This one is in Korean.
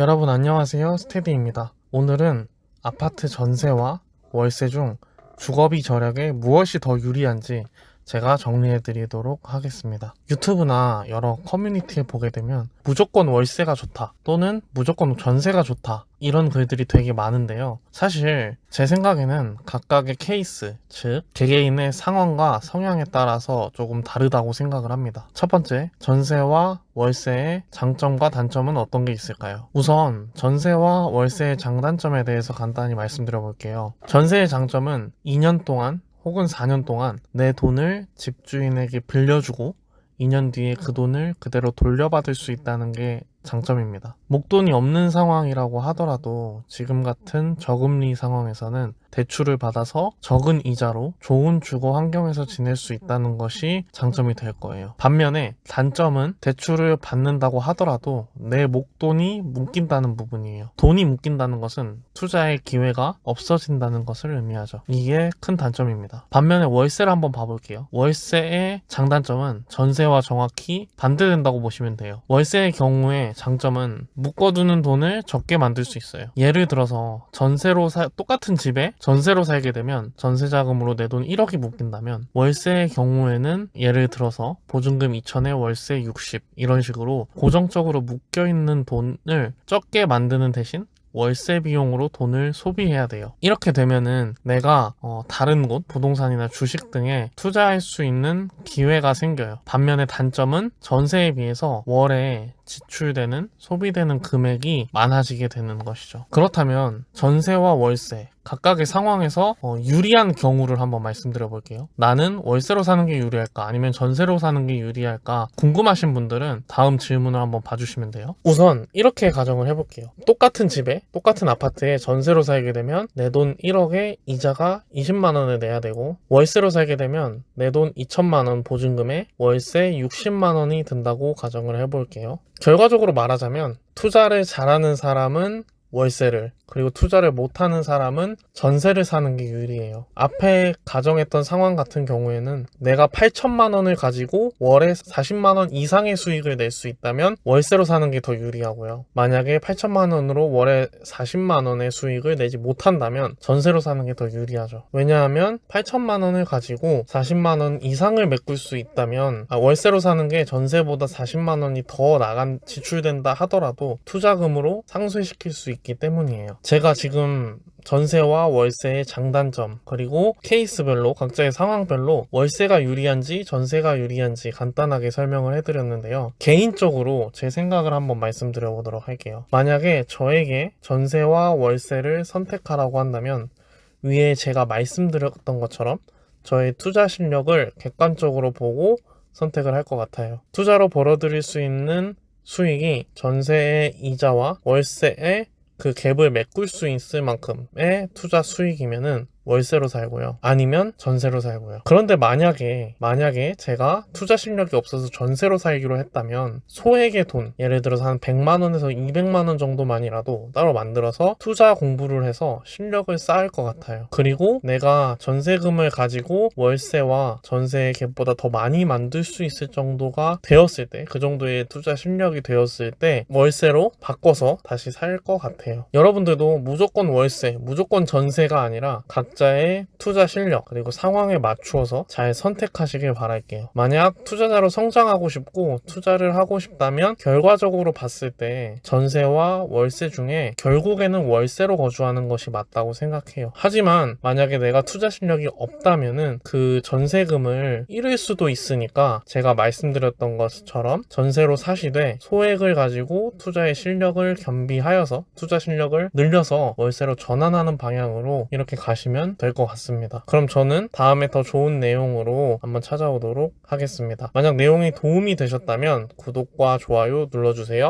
여러분 안녕하세요. 스테디입니다. 오늘은 아파트 전세와 월세 중 주거비 절약에 무엇이 더 유리한지 제가 정리해 드리도록 하겠습니다. 유튜브나 여러 커뮤니티에 보게 되면 무조건 월세가 좋다 또는 무조건 전세가 좋다 이런 글들이 되게 많은데요. 사실 제 생각에는 각각의 케이스, 즉 개개인의 상황과 성향에 따라서 조금 다르다고 생각을 합니다. 첫 번째, 전세와 월세의 장점과 단점은 어떤 게 있을까요? 우선 전세와 월세의 장단점에 대해서 간단히 말씀드려 볼게요. 전세의 장점은 2년 동안 혹은 4년 동안 내 돈을 집주인에게 빌려주고 2년 뒤에 그 돈을 그대로 돌려받을 수 있다는 게 장점입니다. 목돈이 없는 상황이라고 하더라도 지금 같은 저금리 상황에서는 대출을 받아서 적은 이자로 좋은 주거 환경에서 지낼 수 있다는 것이 장점이 될 거예요. 반면에 단점은 대출을 받는다고 하더라도 내 목돈이 묶인다는 부분이에요. 돈이 묶인다는 것은 투자의 기회가 없어진다는 것을 의미하죠. 이게 큰 단점입니다. 반면에 월세를 한번 봐볼게요. 월세의 장단점은 전세와 정확히 반대된다고 보시면 돼요. 월세의 경우에 장점은 묶어두는 돈을 적게 만들 수 있어요. 예를 들어서 전세로 사, 똑같은 집에 전세로 살게 되면 전세 자금으로 내 돈 1억이 묶인다면 월세의 경우에는 예를 들어서 보증금 2천에 월세 60 이런 식으로 고정적으로 묶여 있는 돈을 적게 만드는 대신 월세 비용으로 돈을 소비해야 돼요. 이렇게 되면은 내가 어, 다른 곳, 부동산이나 주식 등에 투자할 수 있는 기회가 생겨요. 반면에 단점은 전세에 비해서 월에 지출되는 소비되는 금액이 많아지게 되는 것이죠. 그렇다면 전세와 월세 각각의 상황에서 어, 유리한 경우를 한번 말씀드려 볼게요. 나는 월세로 사는 게 유리할까 아니면 전세로 사는 게 유리할까 궁금하신 분들은 다음 질문을 한번 봐주시면 돼요. 우선 이렇게 가정을 해볼게요. 똑같은 집에 똑같은 아파트에 전세로 살게 되면 내 돈 1억에 이자가 20만 원을 내야 되고 월세로 살게 되면 내 돈 2천만 원 보증금에 월세 60만 원이 든다고 가정을 해볼게요. 결과적으로 말하자면 투자를 잘하는 사람은 월세를 그리고 투자를 못하는 사람은 전세를 사는 게 유리해요. 앞에 가정했던 상황 같은 경우에는 내가 8천만 원을 가지고 월에 40만 원 이상의 수익을 낼 수 있다면 월세로 사는 게 더 유리하고요. 만약에 8천만 원으로 월에 40만 원의 수익을 내지 못한다면 전세로 사는 게 더 유리하죠. 왜냐하면 8천만 원을 가지고 40만 원 이상을 메꿀 수 있다면 아, 월세로 사는 게 전세보다 40만 원이 더 나간 지출된다 하더라도 투자금으로 상쇄시킬 수 있기 때문이에요. 제가 지금 전세와 월세의 장단점 그리고 케이스별로 각자의 상황별로 월세가 유리한지 전세가 유리한지 간단하게 설명을 해드렸는데요. 개인적으로 제 생각을 한번 말씀드려 보도록 할게요. 만약에 저에게 전세와 월세를 선택하라고 한다면 위에 제가 말씀드렸던 것처럼 저의 투자 실력을 객관적으로 보고 선택을 할 것 같아요. 투자로 벌어들일 수 있는 수익이 전세의 이자와 월세의 그 갭을 메꿀 수 있을 만큼의 투자 수익이면은 월세로 살고요. 아니면 전세로 살고요. 그런데 만약에 만약에 제가 투자 실력이 없어서 전세로 살기로 했다면 소액의 돈, 예를 들어서 한 100만 원에서 200만 원 정도만이라도 따로 만들어서 투자 공부를 해서 실력을 쌓을 것 같아요. 그리고 내가 전세금을 가지고 월세와 전세의 갭보다 더 많이 만들 수 있을 정도가 되었을 때, 그 정도의 투자 실력이 되었을 때 월세로 바꿔서 다시 살 것 같아요. 여러분들도 무조건 월세, 무조건 전세가 아니라 각 각자의 투자 실력 그리고 상황에 맞추어서 잘 선택하시길 바랄게요. 만약 투자자로 성장하고 싶고 투자를 하고 싶다면 결과적으로 봤을 때 전세와 월세 중에 결국에는 월세로 거주하는 것이 맞다고 생각해요. 하지만 만약에 내가 투자 실력이 없다면은 그 전세금을 잃을 수도 있으니까 제가 말씀드렸던 것처럼 전세로 사시되 소액을 가지고 투자의 실력을 겸비하여서 투자 실력을 늘려서 월세로 전환하는 방향으로 이렇게 가시면 보시면 될 것 같습니다. 그럼 저는 다음에 더 좋은 내용으로 한번 찾아오도록 하겠습니다. 만약 내용이 도움이 되셨다면 구독과 좋아요 눌러주세요.